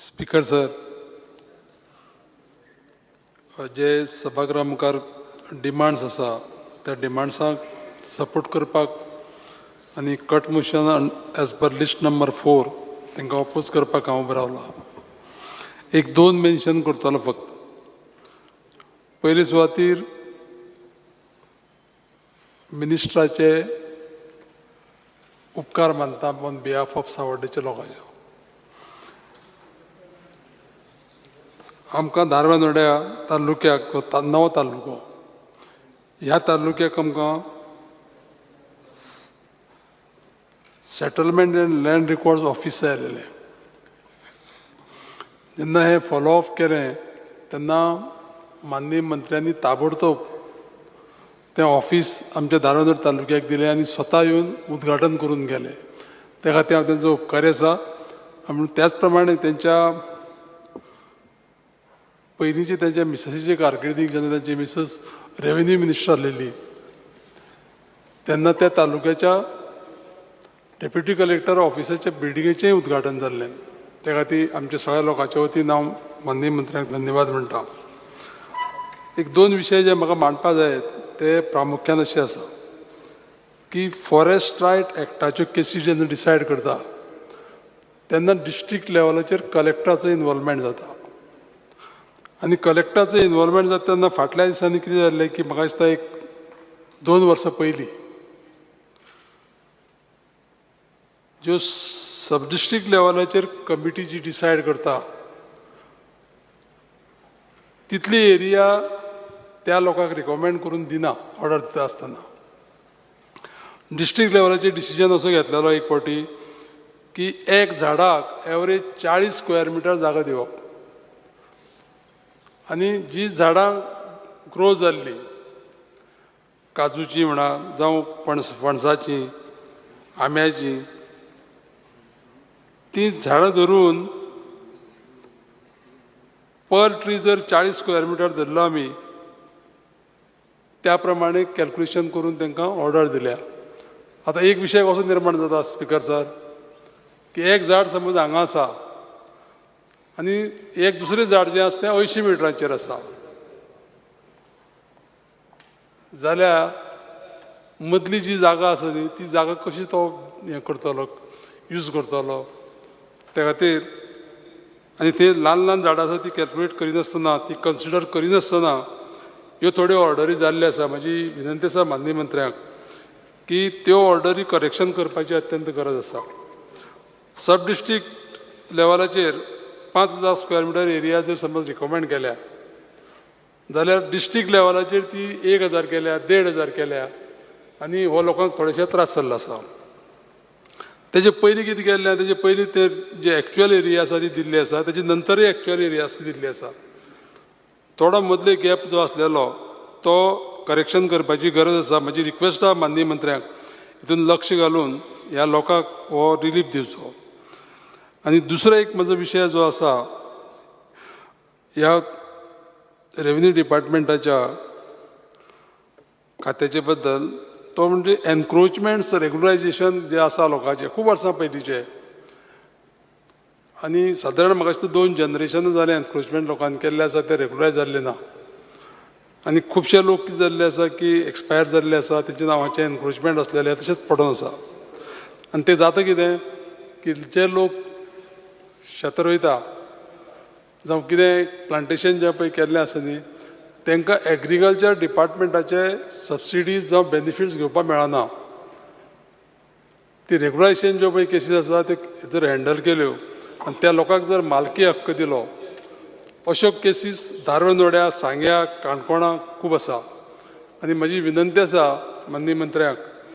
Speaker sir जे सभागृहा मुखार demands आसा त्या डिमांड्सांक सपोर्ट करपाक आनी cut motion as per list number four तांकां ऑपोज करपाक हांव उबो रावला. एक दोन मेन्शन करतलो फक्त. पयले सुवातीर मिनिस्टराचे उपकार मानता ऑन बिहाफ ऑफ सावड्डेच्या लोकांचे. आमकां धारबांदोड्या तालुक्याक नवो तालुको. ह्या तालुक्याक आमकां settlement and land records office जाय आसलेलें जेन्ना हें फॉलो अप केलें तेन्ना माननीय मंत्र्यांनी ताबडतोब तें ऑफिस आमच्या धारबांदोड तालुक्याक दिलें आनी स्वता येवन उद्घाटन करून गेले. त्या खातीर हांव तेंचो उपकारी आसा. आनी त्याच प्रमाणे तेंच्या पयलींचे त्यांच्या मिसेसीचे कारकिर्दीक जेन्ना त्यांची मिसेस रेव्हेन्यू मिनिस्टर आसलेली तेन्ना त्या तालुक्याच्या डेप्युटी कलेक्टर ऑफिसाच्या बिल्डिंगेचेंय उद्घाटन जाल्लें त्या खातीर आमच्या सगळ्या लोकांच्या वतीन हांव माननीय मंत्र्यांक धन्यवाद म्हणटा एक दोन विशय जे म्हाका मांडपा जाय ते प्रामुख्यान अशे आसा की फॉरेस्ट रायट एक्टाच्यो केसी जेन्ना डिसायड करता तेन्ना डिस्ट्रिक्ट लेवलाचेर कलेक्टराचो इनवॉल्वमेंट जाता. आनी कलेक्टराचो इनवॉल्वमेंट जाता तेन्ना फाटल्या दिसांनी कितें जाल्लें की म्हाका दिसता एक दोन वर्सां पयलीं ज्यो सब डिस्ट्रिक्ट लेवलाचेर कमिटी जी डिसायड करता तितली एरिया त्या लोकांक रिकमेंड करून दिना ऑर्डर दिता आसतना डिस्ट्रिक्ट लेवलाचेर डिसिजन असो घेतलेलो एक फावटी की एक झाडाक एवरेज चाळीस स्क्वेअर मिटर जागा दिवप. आनी जी झाडां ग्रो जाल्ली काजूची म्हणा जावं पणस पणसाची आंब्याची ती झाडां धरून पर ट्री जर चाळीस स्क्वेअर मिटर धरलो आमी त्या प्रमाणे कॅल्क्युलेशन करून तांकां ऑर्डर दिल्या. आतां एक विशय कसो निर्माण जाता स्पिकर सर की एक झाड समज हांगा आसा आनी एक दुसरें झाड जें आसा तें अंयशीं मिटरांचेर आसा जाल्यार मदली जी जागा आसा न्ही ती जागा कशी तो हें करतलो यूज करतलो त्या खातीर आनी ते ल्हान ल्हान झाडां आसा ती कॅल्क्युलेट करिनासतना ती कन्सिडर करिनासतना ह्यो थोड्यो ऑर्डरी जाल्ल्यो आसा. म्हजी विनंती आसा माननीय मंत्र्याक की त्यो ऑर्डरी करेक्शन करपाची अत्यंत गरज आसा. सब डिस्ट्रिक्ट लेवलाचेर पांच हजार स्क्वेअर मिटर एरिया जर समज रिकमेंड केल्या जाल्यार डिस्ट्रिक्ट लेवलाचेर ती एक हजार केल्या देड हजार केल्या आनी हो लोकांक थोडेशे त्रास जाल्लो आसा तेजे पयलीं कितें केल्लें तेजे पयलीं ते जे एक्चुअल एरिया आसा ती दिल्ली आसा तेजे नंतरय एक्चुअल एरिया आसा दिल्ली आसा थोडो मदले गॅप जो आसलेलो तो करेक्शन करपाची गरज आसा म्हजी रिक्वेस्ट आहा माननीय मंत्र्याक हितून लक्ष घालून ह्या लोकांक हो रिलीफ दिवचो. आनी दुसरो एक म्हजो विशय जो आसा ह्या रेव्हेन्यू डिपार्टमेंटाच्या खात्याचे बद्दल तो म्हणजे एनक्रोचमेंट्स रेग्युलरायझेशन जे आसा लोकांचे खूब वर्सां पयलींचे आनी सादारण म्हाका दिसता दोन जनरेशन जालें एनक्रोचमेंट लोकांनी केल्ले आसा ते रेगुलरायज जाल्ले ना. आनी खुबशे लोक कितें जाल्ले आसा की एक्सपायर जाल्ले आसा तेच्या नांवाचें एनक्रोचमेंट आसलेले तशेंच पडून आसा आनी ते जाता कितें की जे लोक शेत रोयता जावं कितें प्लांटेशन जें पळय केल्लें आसा न्ही तांकां एग्रीकल्चर डिपार्टमेंटाचे सबसिडीज जावं बेनिफिट्स घेवपाक मेळना. ती रेगुलेशन ज्यो पळय केसीस आसा त्यो जर हँडल केल्यो आनी त्या लोकांक जर मालकी हक्क दिलो अश्यो केसीस धारबांदोड्या सांग्या काणकोणा खूब आसा. आनी म्हजी विनंती आसा माननीय मंत्र्याक